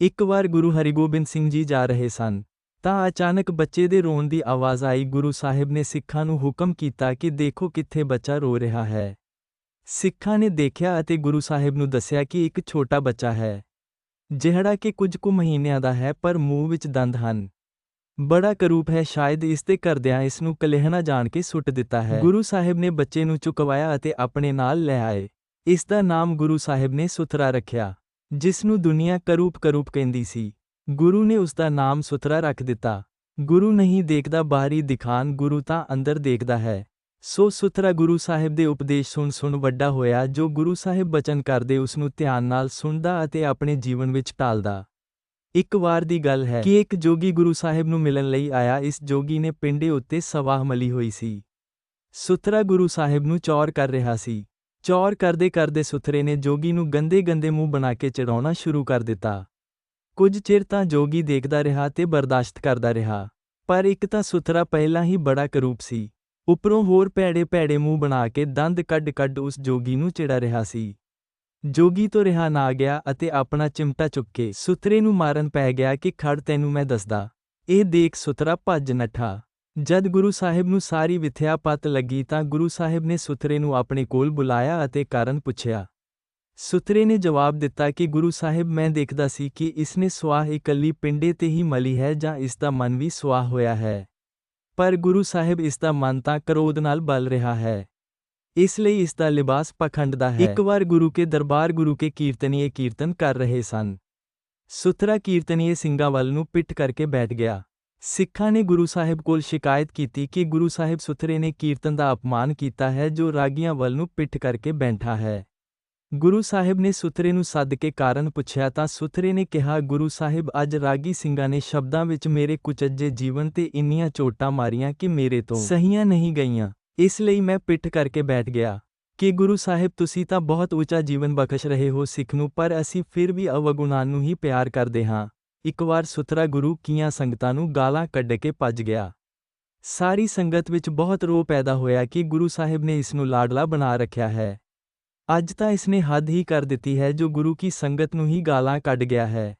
ਇੱਕ ਵਾਰ ਗੁਰੂ ਹਰਿਗੋਬਿੰਦ ਸਿੰਘ ਜੀ ਜਾ ਰਹੇ ਸਨ, ਤਾਂ ਅਚਾਨਕ ਬੱਚੇ ਦੇ ਰੋਣ ਦੀ ਆਵਾਜ਼ ਆਈ। ਗੁਰੂ ਸਾਹਿਬ ਨੇ ਸਿੱਖਾਂ ਨੂੰ ਹੁਕਮ ਕੀਤਾ ਕਿ ਦੇਖੋ ਕਿੱਥੇ ਬੱਚਾ ਰੋ ਰਿਹਾ ਹੈ। ਸਿੱਖਾਂ ਨੇ ਦੇਖਿਆ ਅਤੇ ਗੁਰੂ ਸਾਹਿਬ ਨੂੰ ਦੱਸਿਆ ਕਿ ਇੱਕ ਛੋਟਾ ਬੱਚਾ ਹੈ, ਜਿਹੜਾ ਕਿ ਕੁਝ ਕੁ ਮਹੀਨਿਆਂ ਦਾ ਹੈ, ਪਰ ਮੂੰਹ ਵਿੱਚ ਦੰਦ ਹਨ। ਬੜਾ ਕਰੂਪ ਹੈ, ਸ਼ਾਇਦ ਇਸ ਦੇ ਕਰਦਿਆਂ ਇਸ ਨੂੰ ਕਲਹਿਣਾ ਜਾਣ ਕੇ ਸੁੱਟ ਦਿੱਤਾ ਹੈ। ਗੁਰੂ ਸਾਹਿਬ ਨੇ ਬੱਚੇ ਨੂੰ ਚੁਕਵਾਇਆ ਅਤੇ ਆਪਣੇ ਨਾਲ ਲੈ ਆਏ। ਇਸ ਦਾ ਨਾਮ ਗੁਰੂ ਸਾਹਿਬ ਨੇ ਸੁਥਰਾ ਰੱਖਿਆ। ਜਿਸ ਨੂੰ ਦੁਨੀਆ ਕਰੂਪ ਕਰੂਪ ਕਹਿੰਦੀ ਸੀ। ਗੁਰੂ ਨੇ ਉਸ ਦਾ ਨਾਮ ਸੁਥਰਾ ਰੱਖ ਦਿੱਤਾ। ਗੁਰੂ ਨਹੀਂ ਦੇਖਦਾ ਬਾਹਰੀ ਦਿਖਾਨ, ਗੁਰੂ ਤਾਂ ਅੰਦਰ ਦੇਖਦਾ ਹੈ। ਸੋ ਸੁਥਰਾ ਗੁਰੂ ਸਾਹਿਬ ਦੇ ਉਪਦੇਸ਼ ਸੁਣ ਸੁਣ ਵੱਡਾ ਹੋਇਆ, ਜੋ ਗੁਰੂ ਸਾਹਿਬ ਬਚਨ ਕਰਦੇ ਉਸ ਨੂੰ ਧਿਆਨ ਨਾਲ ਸੁਣਦਾ ਅਤੇ ਆਪਣੇ ਜੀਵਨ ਵਿੱਚ ਢਾਲਦਾ ਇੱਕ ਵਾਰ ਦੀ ਗੱਲ ਹੈ ਕਿ ਇੱਕ ਜੋਗੀ ਗੁਰੂ ਸਾਹਿਬ ਨੂੰ ਮਿਲਣ ਲਈ ਆਇਆ, ਇਸ ਜੋਗੀ ਨੇ ਪਿੰਡੇ ਉੱਤੇ ਸਵਾਹ ਮਲੀ ਹੋਈ ਸੀ। ਸੁਥਰਾ ਗੁਰੂ ਸਾਹਿਬ ਨੂੰ ਚੌਰ ਕਰ ਰਿਹਾ ਸੀ। ਚੌਰ ਕਰਦੇ ਕਰਦੇ ਸੁਥਰੇ ਨੇ ਜੋਗੀ ਨੂੰ ਗੰਦੇ ਗੰਦੇ ਮੂੰਹ ਬਣਾ ਕੇ ਚੜਾਉਣਾ ਸ਼ੁਰੂ ਕਰ ਦਿੱਤਾ। ਕੁਝ ਚਿਰ ਤਾਂ ਜੋਗੀ ਦੇਖਦਾ ਰਿਹਾ ਤੇ ਬਰਦਾਸ਼ਤ ਕਰਦਾ ਰਿਹਾ, ਪਰ ਇੱਕ ਤਾਂ ਸੁਥਰਾ ਪਹਿਲਾਂ ਹੀ ਬੜਾ ਕਰੂਪ ਸੀ। ਉੱਪਰੋਂ ਹੋਰ ਭੈੜੇ ਭੈੜੇ ਮੂੰਹ ਬਣਾ ਕੇ ਦੰਦ ਕੱਢ ਕੱਢ ਉਸ ਜੋਗੀ ਨੂੰ ਚਿੜਾ ਰਿਹਾ ਸੀ। ਜੋਗੀ ਤੋਂ ਰਿਹਾ ਨਾ ਗਿਆ ਅਤੇ ਆਪਣਾ ਚਿਮਟਾ ਚੁੱਕ ਕੇ ਸੁਥਰੇ ਨੂੰ ਮਾਰਨ ਪੈ ਗਿਆ ਕਿ ਖੜ ਤੈਨੂੰ ਮੈਂ ਦੱਸਦਾ। ਇਹ ਦੇਖ ਸੁਥਰਾ ਭੱਜ ਨੱਠਾ। ਜਦ ਗੁਰੂ ਸਾਹਿਬ ਨੂੰ ਸਾਰੀ ਵਿਥਿਆ ਪਤ ਲੱਗੀ ਤਾਂ ਗੁਰੂ ਸਾਹਿਬ ਨੇ ਸੁਥਰੇ ਨੂੰ ਆਪਣੇ ਕੋਲ ਬੁਲਾਇਆ ਅਤੇ ਕਾਰਨ ਪੁੱਛਿਆ। ਸੁਥਰੇ ਨੇ ਜਵਾਬ ਦਿੱਤਾ ਕਿ ਗੁਰੂ ਸਾਹਿਬ ਮੈਂ ਦੇਖਦਾ ਸੀ ਕਿ ਇਸਨੇ ਸਵਾਹ ਇਕੱਲੀ ਪਿੰਡੇ ਤੇ ਹੀ ਮਲੀ ਹੈ ਜਾਂ ਇਸ ਦਾ ਮਨ ਵੀ ਸਵਾਹ ਹੋਇਆ ਹੈ। ਪਰ ਗੁਰੂ ਸਾਹਿਬ ਇਸ ਦਾ ਮਨ ਤਾਂ ਕਰੋਧ ਨਾਲ ਬਲ ਰਿਹਾ ਹੈ। ਇਸ ਲਈ ਇਸ ਦਾ ਲਿਬਾਸ ਪਖੰਡ ਦਾ ਹੈ। ਇੱਕ ਵਾਰ ਗੁਰੂ ਕੇ ਦਰਬਾਰ ਗੁਰੂ ਕੇ ਕੀਰਤਨੀਏ ਕੀਰਤਨ ਕਰ ਰਹੇ ਸਨ। ਸੁਥਰਾ ਕੀਰਤਨੀਏ ਸਿੰਘਾਂ ਵੱਲ ਨੂੰ ਪਿੱਠ ਕਰਕੇ ਬੈਠ ਗਿਆ। ਸਿੱਖਾਂ ਨੇ ਗੁਰੂ ਸਾਹਿਬ ਕੋਲ ਸ਼ਿਕਾਇਤ ਕੀਤੀ ਕਿ ਗੁਰੂ ਸਾਹਿਬ ਸੁਥਰੇ ਨੇ ਕੀਰਤਨ ਦਾ ਅਪਮਾਨ ਕੀਤਾ ਹੈ ਜੋ ਰਾਗੀਆਂ ਵੱਲ ਨੂੰ ਪਿੱਠ ਕਰਕੇ ਬੈਠਾ ਹੈ। ਗੁਰੂ ਸਾਹਿਬ ਨੇ ਸੁਥਰੇ ਨੂੰ ਸੱਦ ਕੇ ਕਾਰਨ ਪੁੱਛਿਆ ਤਾਂ ਸੁਥਰੇ ਨੇ ਕਿਹਾ, ਗੁਰੂ ਸਾਹਿਬ, ਅੱਜ ਰਾਗੀ ਸਿੰਘਾਂ ਨੇ ਸ਼ਬਦਾਂ ਵਿੱਚ ਮੇਰੇ ਕੁਚੱਜੇ ਜੀਵਨ ਤੇ ਇੰਨੀਆਂ ਚੋਟਾਂ ਮਾਰੀਆਂ ਕਿ ਮੇਰੇ ਤੋਂ ਸਹੀਆਂ ਨਹੀਂ ਗਈਆਂ। ਇਸ ਲਈ ਮੈਂ ਪਿੱਠ ਕਰਕੇ ਬੈਠ ਗਿਆ। ਕਿ ਗੁਰੂ ਸਾਹਿਬ, ਤੁਸੀਂ ਤਾਂ ਬਹੁਤ ਉੱਚਾ ਜੀਵਨ ਬਖਸ਼ ਰਹੇ ਹੋ ਸਿੱਖ ਨੂੰ, ਪਰ ਅਸੀਂ ਫਿਰ ਵੀ ਅਵਗੁਣਾਂ ਨੂੰ ਹੀ ਪਿਆਰ ਕਰਦੇ ਹਾਂ। ਇੱਕ ਵਾਰ ਸੁਥਰਾ ਗੁਰੂ ਕੀਆਂ ਸੰਗਤਾਂ ਨੂੰ ਗਾਲਾਂ ਕੱਢ ਕੇ ਭੱਜ ਗਿਆ। ਸਾਰੀ ਸੰਗਤ ਵਿੱਚ ਬਹੁਤ ਰੋਹ ਪੈਦਾ ਹੋਇਆ ਕਿ ਗੁਰੂ ਸਾਹਿਬ ਨੇ ਇਸ ਨੂੰ ਲਾਡਲਾ ਬਣਾ ਰੱਖਿਆ ਹੈ। ਅੱਜ ਤਾਂ ਇਸਨੇ ਹੱਦ ਹੀ ਕਰ ਦਿੱਤੀ ਹੈ ਜੋ ਗੁਰੂ ਕੀ ਸੰਗਤ ਨੂੰ ਹੀ ਗਾਲਾਂ ਕੱਢ ਗਿਆ ਹੈ।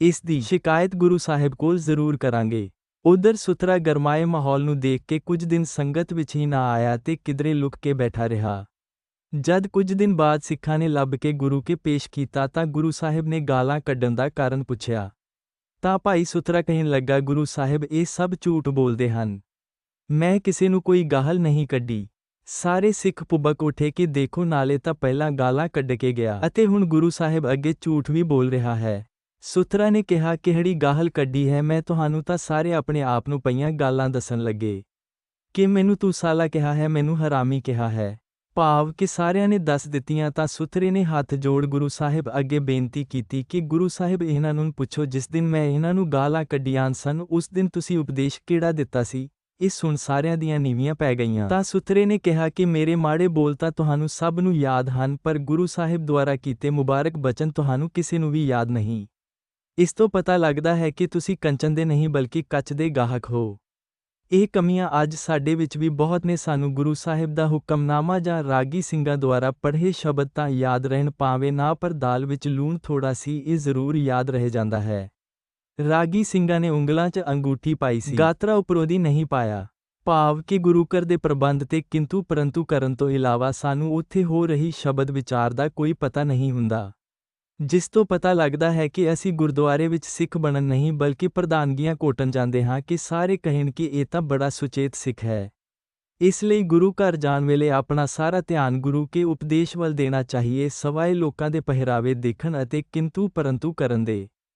ਇਸ ਦੀ ਸ਼ਿਕਾਇਤ ਗੁਰੂ ਸਾਹਿਬ ਕੋਲ ਜ਼ਰੂਰ ਕਰਾਂਗੇ। ਉਧਰ ਸੁਥਰਾ ਗਰਮਾਏ ਮਾਹੌਲ ਨੂੰ ਦੇਖ ਕੇ ਕੁਝ ਦਿਨ ਸੰਗਤ ਵਿੱਚ ਹੀ ਨਾ ਆਇਆ ਤੇ ਕਿਧਰੇ ਲੁਕ ਕੇ ਬੈਠਾ ਰਿਹਾ। ਜਦ ਕੁਝ ਦਿਨ ਬਾਅਦ ਸਿੱਖਾਂ ਨੇ ਲੱਭ ਕੇ ਗੁਰੂ ਕੇ ਪੇਸ਼ ਕੀਤਾ ਤਾਂ ਗੁਰੂ ਸਾਹਿਬ ਨੇ ਗਾਲਾਂ ਕੱਢਣ ਦਾ ਕਾਰਨ ਪੁੱਛਿਆ। ਤਾਂ ਭਾਈ ਸੁਥਰਾ ਕਹਿਣ ਲੱਗਾ, ਗੁਰੂ ਸਾਹਿਬ, ਇਹ ਸਭ ਝੂਠ ਬੋਲਦੇ ਹਨ। ਮੈਂ ਕਿਸੇ ਨੂੰ ਕੋਈ ਗਾਹਲ ਨਹੀਂ ਕੱਢੀ। ਸਾਰੇ ਸਿੱਖ ਪੁਬਕ ਉਠੇ ਕਿ ਦੇਖੋ, ਨਾਲੇ ਤਾਂ ਪਹਿਲਾਂ ਗਾਲਾਂ ਕੱਢ ਕੇ ਗਿਆ। ਅਤੇ ਹੁਣ ਗੁਰੂ ਸਾਹਿਬ ਅੱਗੇ ਝੂਠ ਵੀ ਬੋਲ ਰਿਹਾ ਹੈ। ਸੁਥਰਾ ਨੇ ਕਿਹਾ, ਕਿਹੜੀ ਗਾਹਲ ਕੱਢੀ ਹੈ? ਮੈਂ ਤੁਹਾਨੂੰ ਤਾਂ ਸਾਰੇ ਆਪਣੇ ਆਪ ਨੂੰ ਪਈਆਂ ਗਾਲਾਂ ਦੱਸਣ ਲੱਗੇ। ਕਿ ਮੈਨੂੰ ਤੂੰ ਸਾਲਾ ਕਿਹਾ ਹੈ, ਮੈਨੂੰ ਹਰਾਮੀ ਕਿਹਾ ਹੈ। ਭਾਵ ਕਿ ਸਾਰਿਆਂ ਨੇ ਦੱਸ ਦਿੱਤੀਆਂ ਤਾਂ ਸੁਥਰੇ ਨੇ ਹੱਥ ਜੋੜ ਗੁਰੂ ਸਾਹਿਬ ਅੱਗੇ ਬੇਨਤੀ ਕੀਤੀ ਕਿ ਗੁਰੂ ਸਾਹਿਬ ਇਹਨਾਂ ਨੂੰ ਪੁੱਛੋ, ਜਿਸ ਦਿਨ ਮੈਂ ਇਹਨਾਂ ਨੂੰ ਗਾਲਾਂ ਕੱਢੀਆਂ ਸਨ, ਉਸ ਦਿਨ ਤੁਸੀਂ ਉਪਦੇਸ਼ ਕਿਹੜਾ ਦਿੱਤਾ ਸੀ? ਇਹ ਸੁਣ ਸਾਰਿਆਂ ਦੀਆਂ ਨੀਵੀਆਂ ਪੈ ਗਈਆਂ। ਤਾਂ ਸੁਥਰੇ ਨੇ ਕਿਹਾ ਕਿ ਮੇਰੇ ਮਾੜੇ ਬੋਲ ਤਾਂ ਤੁਹਾਨੂੰ ਸਭ ਨੂੰ ਯਾਦ ਹਨ, ਪਰ ਗੁਰੂ ਸਾਹਿਬ ਦੁਆਰਾ ਕੀਤੇ ਮੁਬਾਰਕ ਬਚਨ ਤੁਹਾਨੂੰ ਕਿਸੇ ਨੂੰ ਵੀ ਯਾਦ ਨਹੀਂ। ਇਸ ਤੋਂ ਪਤਾ ਲੱਗਦਾ ਹੈ ਕਿ ਤੁਸੀਂ ਕੰਚਨ ਦੇ ਨਹੀਂ, ਬਲਕਿ ਕੱਚ ਦੇ ਗਾਹਕ ਹੋ। ਇਹ ਕਮੀਆਂ ਅੱਜ ਸਾਡੇ ਵਿੱਚ ਵੀ ਬਹੁਤ ਨੇ। ਸਾਨੂੰ ਗੁਰੂ ਸਾਹਿਬ ਦਾ ਹੁਕਮਨਾਮਾ ਜਾਂ ਰਾਗੀ ਸਿੰਘਾਂ ਦੁਆਰਾ ਪੜ੍ਹੇ ਸ਼ਬਦ ਤਾਂ ਯਾਦ ਰਹਿਣ ਪਾਵੇ ਨਾ, ਪਰ ਦਾਲ ਵਿੱਚ ਲੂਣ ਥੋੜਾ ਸੀ, ਇਹ ਜ਼ਰੂਰ ਯਾਦ ਰਹਿ ਜਾਂਦਾ ਹੈ। ਰਾਗੀ ਸਿੰਘਾਂ ਨੇ ਉਂਗਲਾਂ 'ਚ ਅੰਗੂਠੀ ਪਾਈ ਸੀ। ਗਾਤਰਾ ਉਪਰੋਂ ਦੀ ਨਹੀਂ ਪਾਇਆ। ਭਾਵ ਕਿ ਗੁਰੂ ਘਰ ਦੇ ਪ੍ਰਬੰਧ ਤੇ ਕਿੰਤੂ ਪਰੰਤੂ ਕਰਨ ਤੋਂ ਇਲਾਵਾ ਸਾਨੂੰ ਉੱਥੇ ਹੋ ਰਹੀ ਸ਼ਬਦ ਵਿਚਾਰ ਦਾ ਕੋਈ ਪਤਾ ਨਹੀਂ ਹੁੰਦਾ। ਜਿਸ ਤੋਂ ਪਤਾ ਲੱਗਦਾ ਹੈ ਕਿ ਅਸੀਂ ਗੁਰਦੁਆਰੇ ਵਿੱਚ ਸਿੱਖ ਬਣਨ ਨਹੀਂ, ਬਲਕਿ ਪ੍ਰਧਾਨਗੀਆਂ ਕੋਟਣ ਜਾਂਦੇ ਹਾਂ ਕਿ ਸਾਰੇ ਕਹਿਣ ਕਿ ਇਹ ਤਾਂ ਬੜਾ ਸੁਚੇਤ ਸਿੱਖ ਹੈ। ਇਸ ਲਈ ਗੁਰੂ ਘਰ ਜਾਣ ਵੇਲੇ ਆਪਣਾ ਸਾਰਾ ਧਿਆਨ ਗੁਰੂ ਕੇ ਉਪਦੇਸ਼ ਵੱਲ ਦੇਣਾ ਚਾਹੀਏ, ਸਵਾਏ ਲੋਕਾਂ ਦੇ ਪਹਿਰਾਵੇ ਦੇਖਣ ਅਤੇ ਕਿੰਤੂ ਪਰੰਤੂ ਕਰਨ ਦੇ।